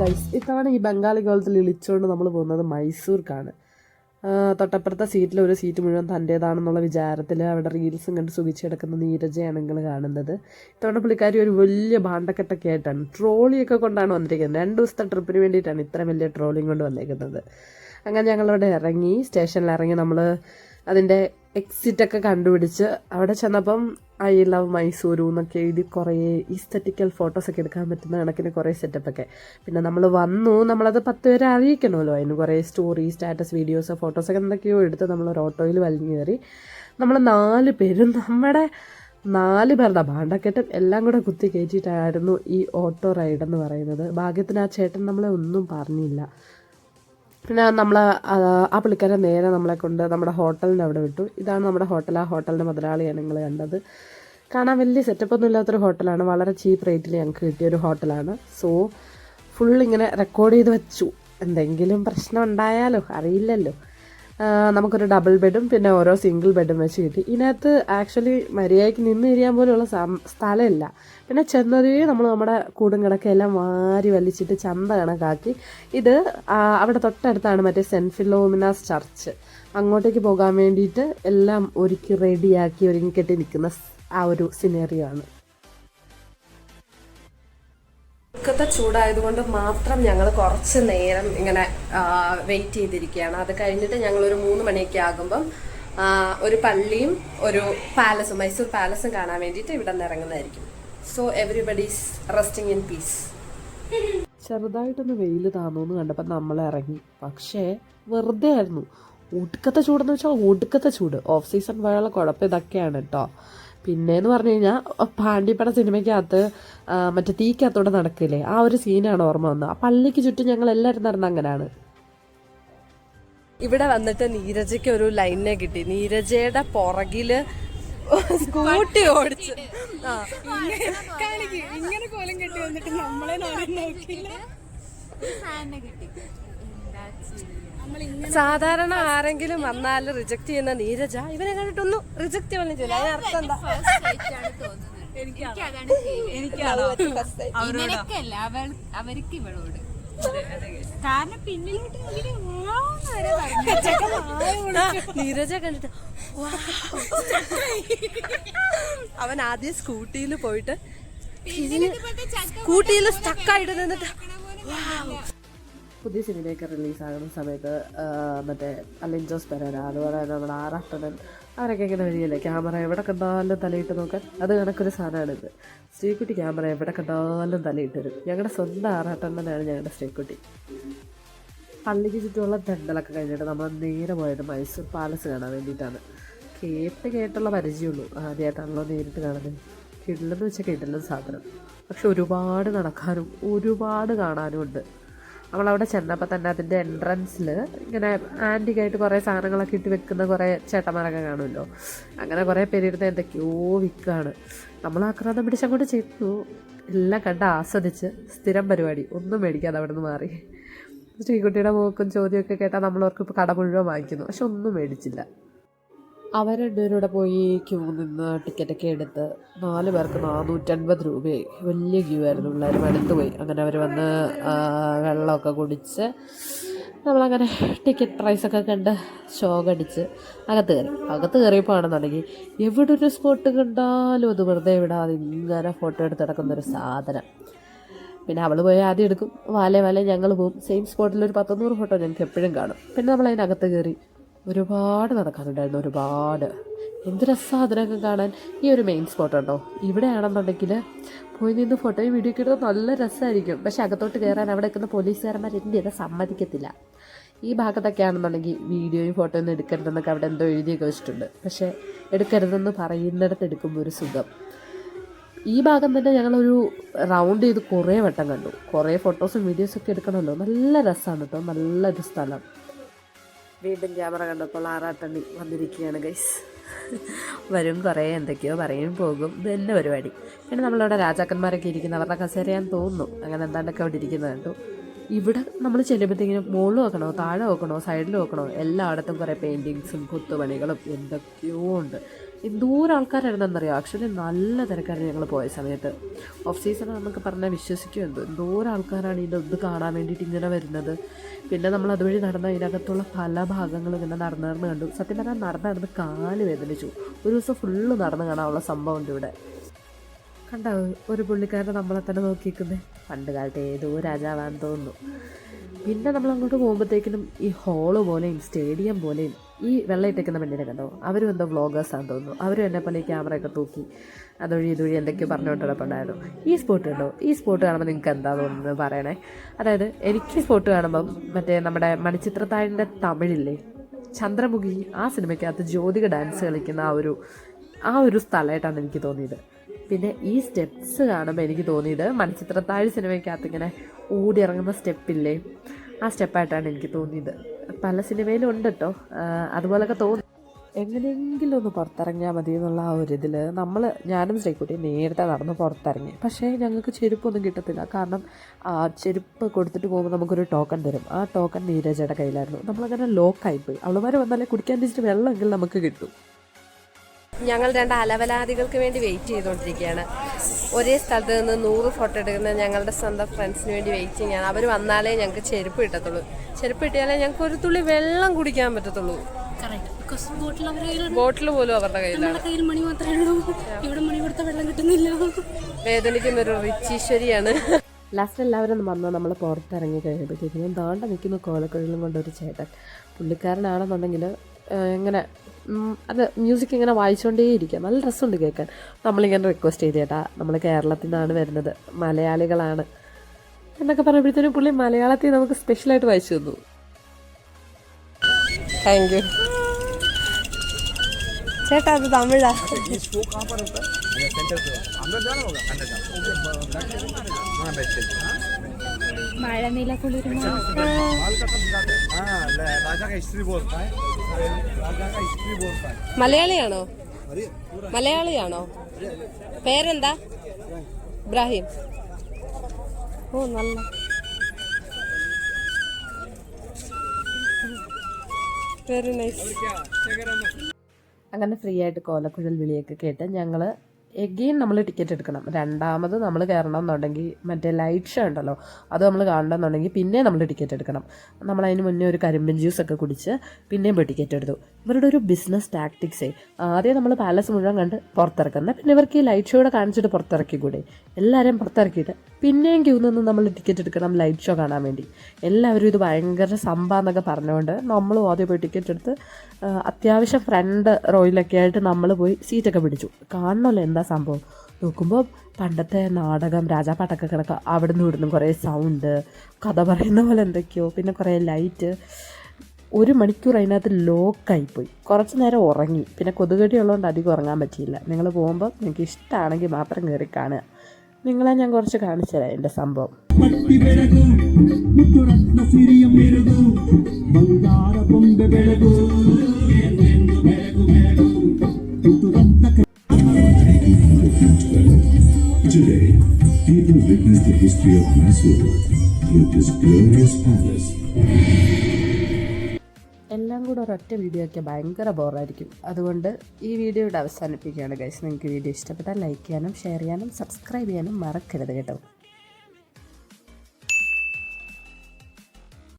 Guys ഇത്തവണ ഈ ബംഗാളി കോലത്തിൽ ഇളിച്ചുകൊണ്ട് നമ്മൾ പോകുന്നത് മൈസൂർക്കാണ്. തൊട്ടപ്പുറത്തെ സീറ്റിൽ ഒരു സീറ്റ് മുഴുവൻ തന്റേതാണെന്നുള്ള വിചാരത്തിൽ അവിടെ റീൽസും കണ്ട് സുഖിച്ച് കിടക്കുന്ന നീരജയാണ് നിങ്ങൾ കാണുന്നത്. ഇത്തവണ പുള്ളിക്കാരി ഒരു വലിയ ഭാണ്ഡക്കെട്ടൊക്കെ ആയിട്ടാണ്. ട്രോളിയൊക്കെ കൊണ്ടാണ് വന്നിരിക്കുന്നത്. രണ്ട് ദിവസത്തെ ട്രിപ്പിന് വേണ്ടിയിട്ടാണ് ഇത്ര വലിയ ട്രോളിയും കൊണ്ട് വന്നേക്കുന്നത്. അങ്ങനെ ഞങ്ങളവിടെ ഇറങ്ങി സ്റ്റേഷനിൽ ഇറങ്ങി നമ്മൾ അതിന്റെ എക്സിറ്റൊക്കെ കണ്ടുപിടിച്ച് അവിടെ ചെന്നപ്പം ഐ ലവ് മൈസൂരു എന്നൊക്കെ എഴുതി കുറേ ഈസ്തറ്റിക്കൽ ഫോട്ടോസൊക്കെ എടുക്കാൻ പറ്റുന്ന കണക്കിന് കുറേ സെറ്റപ്പൊക്കെ പിന്നെ നമ്മൾ വന്നു നമ്മളത് പത്ത് പേരെ അറിയിക്കണമല്ലോ. അതിന് കുറേ സ്റ്റോറി സ്റ്റാറ്റസ് വീഡിയോസ് ഫോട്ടോസൊക്കെ എന്തൊക്കെയോ എടുത്ത് നമ്മൾ ഒരു ഓട്ടോയിൽ വലിഞ്ഞു കയറി. നമ്മൾ നാല് പേരും നമ്മുടെ നാല് പേരുടെ ഭാണ്ടക്കെട്ടും എല്ലാം കൂടെ കുത്തി കയറ്റിയിട്ടായിരുന്നു ഈ ഓട്ടോ റൈഡ് എന്ന് പറയുന്നത്. ഭാഗ്യത്തിന് ആ ചേട്ടൻ നമ്മളെ ഒന്നും പറഞ്ഞില്ല. പിന്നെ നമ്മൾ ആ പുള്ളിക്കാരെ നേരെ നമ്മളെ കൊണ്ട് നമ്മുടെ ഹോട്ടലിന്റെ അവിടെ വിട്ടു. ഇതാണ് നമ്മുടെ ഹോട്ടൽ. ആ ഹോട്ടലിന്റെ മുതലാളിയാണ് നിങ്ങൾ കണ്ടത്. കാണാൻ വലിയ സെറ്റപ്പ് ഒന്നും ഇല്ലാത്തൊരു ഹോട്ടലാണ്. വളരെ ചീപ്പ് റേറ്റിൽ ഞങ്ങൾക്ക് കിട്ടിയൊരു ഹോട്ടലാണ്. സോ ഫുൾ ഇങ്ങനെ റെക്കോർഡ് ചെയ്ത് വെച്ചു. എന്തെങ്കിലും പ്രശ്നം ഉണ്ടായാലോ? അറിയില്ലല്ലോ. നമുക്കൊരു ഡബിൾ ബെഡും പിന്നെ ഓരോ സിംഗിൾ ബെഡും വെച്ച് കിട്ടി. ഇതിനകത്ത് ആക്ച്വലി മര്യാദയ്ക്ക് നിന്ന് ഇരിയാൻ പോലുള്ള സ്ഥലമില്ല. പിന്നെ ചെന്നതേ നമ്മൾ നമ്മുടെ കൂടും കിടക്കെല്ലാം വാരി വലിച്ചിട്ട് ചന്ത കണക്കാക്കി. ഇത് അവിടെ തൊട്ടടുത്താണ് മറ്റേ സെന്റ് ഫിലോമിനാസ് ചർച്ച്. അങ്ങോട്ടേക്ക് പോകാൻ വേണ്ടിയിട്ട് എല്ലാം ഒരുക്കി റെഡിയാക്കി ഒരുങ്ങിക്കെട്ടി നിൽക്കുന്ന ആ ഒരു സിനേറിയോ ആണ്. ഒക്കത്തെ ചൂടായതുകൊണ്ട് മാത്രം ഞങ്ങൾ കുറച്ച് നേരം ഇങ്ങനെ വെയിറ്റ് ചെയ്തിരിക്കുകയാണ്. അത് കഴിഞ്ഞിട്ട് ഞങ്ങൾ ഒരു മൂന്ന് മണിയൊക്കെ ആകുമ്പം ഒരു പള്ളിയും ഒരു പാലസും മൈസൂർ പാലസും കാണാൻ വേണ്ടിയിട്ട് ഇവിടെ നിന്ന് ഇറങ്ങുന്നതായിരിക്കും. So everybody's resting in peace ചെറുതായിട്ടൊന്ന് വെയിൽ താന്നൂന്ന് കണ്ടപ്പോൾ നമ്മൾ ഇറങ്ങി. പക്ഷേ വെറുതെ ആയിരുന്നു. ഒടുക്കത്തെ ചൂടെന്ന് വെച്ചാൽ ഒടുക്കത്തെ ചൂട്. ഓഫ് സീസൺ പോയുള്ള കുഴപ്പം ഇതൊക്കെയാണ് കേട്ടോ പിന്നെന്ന് പറഞ്ഞു കഴിഞ്ഞാൽ പാണ്ടിപ്പട സിനിമയ്ക്കകത്ത് മറ്റേ തീക്കകത്തോടെ നടക്കില്ലേ ആ ഒരു സീനാണ് ഓർമ്മ വന്നത്. ആ പള്ളിക്ക് ചുറ്റും ഞങ്ങൾ എല്ലാവരും നടന്ന അങ്ങനെയാണ് ഇവിടെ വന്നിട്ട് നീരജയ്ക്ക് ഒരു ലൈനെ കിട്ടി. നീരജയുടെ പുറകിൽ സ്കൂട്ടി ഓടിച്ച്. ആ ഇങ്ങനെ കോലം കെട്ടി വന്നിട്ട് നമ്മളെ നോക്കിയില്ല. സാധാരണ ആരെങ്കിലും വന്നാൽ റിജക്ട് ചെയ്യുന്ന നീരജ ഇവനെ കണ്ടിട്ടൊന്നും റിജക്ട് ചെയ്യാൻ ചെയ്യില്ല. അതിനർത്ഥം എന്താ? ഇവനൊക്കെയല്ല അവൾ അവർക്ക് ഇവളോട്. കാരണം പിന്നിലോട്ട് നീരജ കണ്ടിട്ട് "വാ." അവൻ ആദ്യം സ്കൂട്ടിയിൽ പോയിട്ട് സ്കൂട്ടിയിൽ സ്റ്റക്കായിട്ട് നിന്നിട്ട് പുതിയ സിനിമയൊക്കെ റിലീസാകുന്ന സമയത്ത് മറ്റേ അലിൻ ജോസ് പെരേര അതുപോലെ തന്നെ നമ്മുടെ ആറാട്ടണൻ അവരൊക്കെ ഇങ്ങനെ വരികയല്ലേ? ക്യാമറ എവിടെ കണ്ടാലും തലയിട്ട് നോക്കാൻ അത് കണക്കൊരു സാധനമാണിത് ശ്രീക്കുട്ടി ക്യാമറ എവിടെ കണ്ടാലും തലയിട്ട് വരും ഞങ്ങളുടെ സ്വന്തം ആറാട്ടണ്ണനാണ് ഞങ്ങളുടെ ശ്രീക്കുട്ടി പള്ളിക്ക് ചുറ്റുമുള്ള തെണ്ടലൊക്കെ കഴിഞ്ഞിട്ട് നമ്മൾ നേരെ പോയത് മൈസൂർ പാലസ് കാണാൻ വേണ്ടിയിട്ടാണ്. കേട്ട് കേട്ടുള്ള പരിചയമുള്ളൂ. ആദ്യമായിട്ടാണല്ലോ നേരിട്ട് കാണുന്നത്. കിടലെന്ന് വെച്ചാൽ കിടലും സാധനം. പക്ഷെ ഒരുപാട് നടക്കാനും ഒരുപാട് കാണാനും ഉണ്ട്. നമ്മളവിടെ ചെന്നപ്പോൾ തന്നെ അതിന്റെ എൻട്രൻസിൽ ഇങ്ങനെ ആന്റിക്കായിട്ട് കുറേ സാധനങ്ങളൊക്കെ ഇട്ട് വെക്കുന്ന കുറേ ചേട്ടന്മാരൊക്കെ കാണുമല്ലോ. അങ്ങനെ കുറേ പേരിരുന്ന് എന്തൊക്കെയോ വിൽക്കുകയാണ്. നമ്മൾ ആക്രാന്തം പിടിച്ചങ്ങോട്ട് ചെന്നു. എല്ലാം കണ്ട് ആസ്വദിച്ച് സ്ഥിരം പരിപാടി. ഒന്നും മേടിക്കാതെ അവിടെ നിന്ന് മാറി. ശ്രീകുട്ടിയുടെ പോക്കും ചോദ്യമൊക്കെ കേട്ടാൽ നമ്മളവർക്ക് ഇപ്പോൾ കട മുഴുവൻ വാങ്ങിക്കുന്നു. പക്ഷെ ഒന്നും മേടിച്ചില്ല. അവർ രണ്ടുപേരൂടെ പോയി ക്യൂ നിന്ന് ടിക്കറ്റൊക്കെ എടുത്ത് നാല് പേർക്ക് നാനൂറ്റൻപത് രൂപയായി. വലിയ ക്യൂ ആയിരുന്നു പിള്ളേർ മടുത്ത് പോയി. അങ്ങനെ അവർ വന്ന് വെള്ളമൊക്കെ കുടിച്ച് നമ്മളങ്ങനെ ടിക്കറ്റ് പ്രൈസൊക്കെ കണ്ട് ഷോക്ക് അടിച്ച് അകത്ത് കയറി. അകത്ത് കയറിയപ്പോൾ ആണെന്നുണ്ടെങ്കിൽ എവിടെ ഒരു സ്പോട്ട് കണ്ടാലും അത് വെറുതെ വിടാതെ ഇങ്ങനെ ഫോട്ടോ എടുത്ത് കിടക്കുന്നൊരു സാധനം. പിന്നെ അവൾ പോയി ആദ്യം എടുക്കും. വാലേ വാലേ ഞങ്ങൾ പോവും. സെയിം സ്പോട്ടിൽ ഒരു പത്തൊന്നൂറ് ഫോട്ടോ ഞങ്ങൾക്ക് എപ്പോഴും കാണും. പിന്നെ നമ്മൾ അതിനകത്ത് കയറി ഒരുപാട് നടക്കാനുണ്ടായിരുന്നു ഒരുപാട്. എന്ത് അതിനൊക്കെ കാണാൻ. ഈ ഒരു മെയിൻ സ്പോട്ട് ഉണ്ടോ? ഇവിടെയാണെന്നുണ്ടെങ്കിൽ പോയി നിന്ന് ഫോട്ടോയും വീഡിയോ ഒക്കെ നല്ല രസമായിരിക്കും പക്ഷേ അകത്തോട്ട് കയറാൻ അവിടെ നിൽക്കുന്ന പോലീസുകാരന്മാർ എന്ത് ചെയ്താൽ സമ്മതിക്കത്തില്ല. ഈ ഭാഗത്തൊക്കെ ആണെന്നുണ്ടെങ്കിൽ വീഡിയോയും ഫോട്ടോയും എടുക്കരുതെന്നൊക്കെ അവിടെ എന്തോ എഴുതിയൊക്കെ വെച്ചിട്ടുണ്ട്. പക്ഷേ എടുക്കരുതെന്ന് പറയുന്നിടത്ത് എടുക്കുമ്പോൾ ഒരു സുഖം. ഈ ഭാഗം തന്നെ ഞങ്ങളൊരു റൗണ്ട് ചെയ്ത് കുറേ വട്ടം കണ്ടു. കുറേ ഫോട്ടോസും വീഡിയോസും ഒക്കെ എടുക്കണമല്ലോ. നല്ല രസമാണ് കേട്ടോ നല്ലൊരു സ്ഥലം. വീണ്ടും ക്യാമറ കണ്ടപ്പോൾ ആറാട്ടണി വന്നിരിക്കുകയാണ് ഗൈസ് വരും കുറേ എന്തൊക്കെയോ പറയും പോകും. ഇതെല്ലാം പരിപാടി. പിന്നെ നമ്മളവിടെ രാജാക്കന്മാരൊക്കെ ഇരിക്കുന്ന അവരുടെ കസേരയാൻ തോന്നുന്നു. അങ്ങനെ എന്താണ്ടൊക്കെ അവിടെ ഇരിക്കുന്നത് കണ്ടു. ഇവിടെ നമ്മൾ ചെല്ലുമ്പോഴത്തേക്കിനും മുകളിൽ നോക്കണോ താഴെ നോക്കണോ സൈഡിൽ നോക്കണോ? എല്ലായിടത്തും കുറേ പെയിന്റിങ്സും കുത്തുപണികളും എന്തൊക്കെയോ ഉണ്ട്. എന്തോരം ആൾക്കാരായിരുന്നെന്നറിയോ? ആക്ച്വലി നല്ല തിരക്കായിരുന്നു ഞങ്ങൾ പോയ സമയത്ത്. ഓഫ് സീസൺ നമുക്ക് പറഞ്ഞാൽ വിശ്വസിക്കും എന്തോ. എന്തോരം ആൾക്കാരാണ് ഇതിന്റെ ഇത് കാണാൻ വേണ്ടിയിട്ട് ഇങ്ങനെ വരുന്നത്. പിന്നെ നമ്മൾ അതുവഴി നടന്ന ഇതിനകത്തുള്ള പല ഭാഗങ്ങളും ഇങ്ങനെ നടന്നു നടന്ന് കണ്ടു. സത്യം പറഞ്ഞാൽ നടന്ന് നടന്ന് കാൽ വേദനിച്ചു. ഒരു ദിവസം ഫുള്ള് നടന്ന് കാണാനുള്ള സംഭവം ഉണ്ട് ഇവിടെ. കണ്ട? ഒരു പുള്ളിക്കാരനെ നമ്മളെ തന്നെ നോക്കിയിരിക്കുന്നത് പണ്ട് കാലത്ത് ഏതോ രാജാവാണെന്ന് തോന്നുന്നു. പിന്നെ നമ്മൾ അങ്ങോട്ട് പോകുമ്പോഴത്തേക്കിനും ഈ ഹോൾ പോലെയും സ്റ്റേഡിയം പോലെയും ഈ വെള്ളയിട്ടേക്കുന്ന പെണ്ണിനെ കണ്ടോ? അവരും എന്തോ വ്ളോഗേഴ്സാന്ന് തോന്നുന്നു. അവരും എന്നെ പോലെ ഈ ക്യാമറയൊക്കെ തൂക്കി അതുവഴി ഇതുവഴി എന്തൊക്കെയോ പറഞ്ഞുകൊണ്ട് ഈ സ്പോട്ട് കണ്ടോ? ഈ സ്പോട്ട് കാണുമ്പോൾ നിങ്ങൾക്ക് എന്താ തോന്നുന്നത് പറയണേ? അതായത് എനിക്ക് സ്പോട്ട് കാണുമ്പം മറ്റേ നമ്മുടെ മണിച്ചിത്രത്താഴിന്റെ തമിഴില്ലേ? ചന്ദ്രമുഖി ആ സിനിമയ്ക്കകത്ത് ജ്യോതിക ഡാൻസ് കളിക്കുന്ന ആ ഒരു ആ ഒരു സ്ഥലമായിട്ടാണ് എനിക്ക് തോന്നിയത്. പിന്നെ ഈ സ്റ്റെപ്സ് കാണുമ്പോൾ എനിക്ക് തോന്നിയത് മണിച്ചിത്രത്താഴ് സിനിമയ്ക്കകത്ത് ഇങ്ങനെ ഓടി ഇറങ്ങുന്ന സ്റ്റെപ്പില്ലേ ആ സ്റ്റെപ്പായിട്ടാണ് എനിക്ക് തോന്നിയത്. പല സിനിമയിലും ഉണ്ട് കേട്ടോ അതുപോലൊക്കെ തോന്നി. എങ്ങനെയെങ്കിലും ഒന്ന് പുറത്തിറങ്ങിയാൽ മതി എന്നുള്ള ആ ഒരു ഇതിൽ നമ്മൾ ഞാനും ശ്രീക്കുട്ടി നേരത്തെ നടന്ന് പുറത്തിറങ്ങി. പക്ഷേ ഞങ്ങൾക്ക് ചെരുപ്പൊന്നും കിട്ടത്തില്ല. കാരണം ആ ചെരുപ്പ് കൊടുത്തിട്ട് പോകുമ്പോൾ നമുക്കൊരു ടോക്കൺ തരും. ആ ടോക്കൺ നീരജയുടെ കയ്യിലായിരുന്നു. നമ്മളങ്ങനെ ലോക്കായിപ്പോയി അവളുമാർ വന്നാലേ കുടിക്കാൻ വെച്ചിട്ട് വെള്ളമെങ്കിൽ നമുക്ക് കിട്ടും. ഞങ്ങൾ രണ്ട് അലവലാദികൾക്ക് വേണ്ടി വെയിറ്റ് ചെയ്തുകൊണ്ടിരിക്കുകയാണ്. ഒരേ സ്ഥലത്ത് നിന്ന് നൂറ് ഫോട്ടോ എടുക്കുന്ന ഞങ്ങളുടെ സ്വന്തം ഫ്രണ്ട്സിന് വേണ്ടി വെയിറ്റിംഗ് ആണ്. അവർ വന്നാലേ ഞങ്ങൾക്ക് ചെരുപ്പ് കിട്ടത്തുള്ളൂ. ചെരുപ്പ് കിട്ടിയാലേ ഞങ്ങൾക്ക് ഒരു തുള്ളി വെള്ളം കുടിക്കാൻ പറ്റത്തുള്ളൂ. ബോട്ടിൽ അവരുടെ കയ്യിൽ ബോട്ടിൽ പോലും അവരുടെ കയ്യിലാണ്. കയ്യിൽ മണി മാത്രമേ ഉള്ളൂ. ഇവിടെ മണി കൊടുത്ത വെള്ളം കിട്ടുന്നില്ല. വേദനിക്കുന്ന ഒരു റിച്ചീശ്വരിയാണ് ലാസ്റ്റ് എല്ലാവരും വന്ന്? നമ്മൾ പുറത്തിറങ്ങി കഴിയുമ്പോഴത്തേക്കും ദാണ്ട നിൽക്കുന്ന കോലക്കൊഴിലും കൊണ്ട് ഒരു ചേട്ടൻ. പുള്ളിക്കാരനാണെന്നുണ്ടെങ്കിൽ എങ്ങനെ അത് മ്യൂസിക് ഇങ്ങനെ വായിച്ചുകൊണ്ടേയിരിക്കുക നല്ല രസമുണ്ട് കേൾക്കാൻ നമ്മളിങ്ങനെ റിക്വസ്റ്റ് ചെയ്ത് ചേട്ടാ നമ്മൾ കേരളത്തിൽ നിന്നാണ് വരുന്നത് മലയാളികളാണ് എന്നൊക്കെ പറയുമ്പോഴത്തേനും പുള്ളി മലയാളത്തിൽ നമുക്ക് സ്പെഷ്യലായിട്ട് വായിച്ചു തന്നു താങ്ക് യു ചേട്ടാ അത് തമിഴാ മഴനില കുളിരുന്ന राजा का हिस्ट्री बोलता है മലയാളിയാണോ? മലയാളിയാണോ? പേരെന്താ? ഇബ്രാഹിം. ഓ നല്ല. നൈസ് അങ്ങനെ ഫ്രീ ആയിട്ട് കോലക്കുഴൽ വിളിയൊക്കെ കേട്ട് ഞങ്ങൾ എഗെയിൻ നമ്മൾ ടിക്കറ്റ് എടുക്കണം. രണ്ടാമത് നമ്മൾ കയറണം എന്നുണ്ടെങ്കിൽ മറ്റേ ലൈറ്റ് ഷോ ഉണ്ടല്ലോ അത് നമ്മൾ കാണണം എന്നുണ്ടെങ്കിൽ പിന്നെ നമ്മൾ ടിക്കറ്റ് എടുക്കണം. നമ്മൾ അതിന് മുന്നേ ഒരു കരിമ്പൻ ജ്യൂസ് ഒക്കെ കുടിച്ച് പിന്നെയും പോയി ടിക്കറ്റ് എടുത്തു. ഇവരുടെ ഒരു ബിസിനസ് ടാക്ടിക്സേ ആദ്യം നമ്മൾ പാലസ് മുഴുവൻ കണ്ട് പുറത്തിറക്കുന്നത് പിന്നെ ഇവർക്ക് ഈ ലൈറ്റ് ഷോ കാണിച്ചിട്ട് പുറത്തിറക്കി കൂടെ എല്ലാവരെയും പുറത്തിറക്കിയിട്ട് പിന്നെയും ക്യൂ നിന്ന് നമ്മൾ ടിക്കറ്റ് എടുക്കണം ലൈറ്റ് ഷോ കാണാൻ വേണ്ടി. എല്ലാവരും ഇത് ഭയങ്കര സംഭവമെന്നൊക്കെ പറഞ്ഞുകൊണ്ട് നമ്മളും ആദ്യം പോയി ടിക്കറ്റ് എടുത്ത് അത്യാവശ്യം ഫ്രണ്ട് റോയിലൊക്കെ ആയിട്ട് നമ്മൾ പോയി സീറ്റൊക്കെ പിടിച്ചു. കാണണമല്ലോ എന്താ സംഭവം നോക്കുമ്പോൾ പണ്ടത്തെ നാടകം രാജാപ്പാട്ടൊക്കെ കിടക്കുക അവിടെ നിന്ന് ഇവിടുന്ന് കുറേ സൗണ്ട് കഥ പറയുന്ന പോലെ എന്തൊക്കെയോ പിന്നെ കുറേ ലൈറ്റ് ഒരു മണിക്കൂർ അതിനകത്ത് ലോക്കായിപ്പോയി കുറച്ച് നേരം ഉറങ്ങി പിന്നെ കൊതുകടി ഉള്ളതുകൊണ്ട് അധികം ഉറങ്ങാൻ പറ്റിയില്ല നിങ്ങൾ പോകുമ്പോൾ നിങ്ങൾക്ക് ഇഷ്ടമാണെങ്കിൽ മാത്രം കയറി കാണുക നിങ്ങളെ ഞാൻ കുറച്ച് കാണിച്ചു തരാം എൻ്റെ സംഭവം ಮಟ್ಟಿ ಬೆಳಗು ಮುತ್ತು ರತ್ನ ಸಿರಿಯ ಮೆರುಗು ಬಂಗಾರ ಬೊಂಬೆ ಬೆಳಗು ಎಂದೆಂದು ಬೆಳಗು History of Mysore through this glorious palace. എല്ലാം കൂടെ ഒരൊറ്റ വീഡിയോ ഒക്കെ ഭയങ്കര ബോറായിരിക്കും. അതുകൊണ്ട് ഈ വീഡിയോ അവസാനിപ്പിക്കുകയാണ് ഗൈസ് നിങ്ങൾക്ക് വീഡിയോ ഇഷ്ടപ്പെട്ടാൽ ലൈക്ക് ചെയ്യാനും ഷെയർ ചെയ്യാനും സബ്സ്ക്രൈബ് ചെയ്യാനും മറക്കരുത് കേട്ടോ.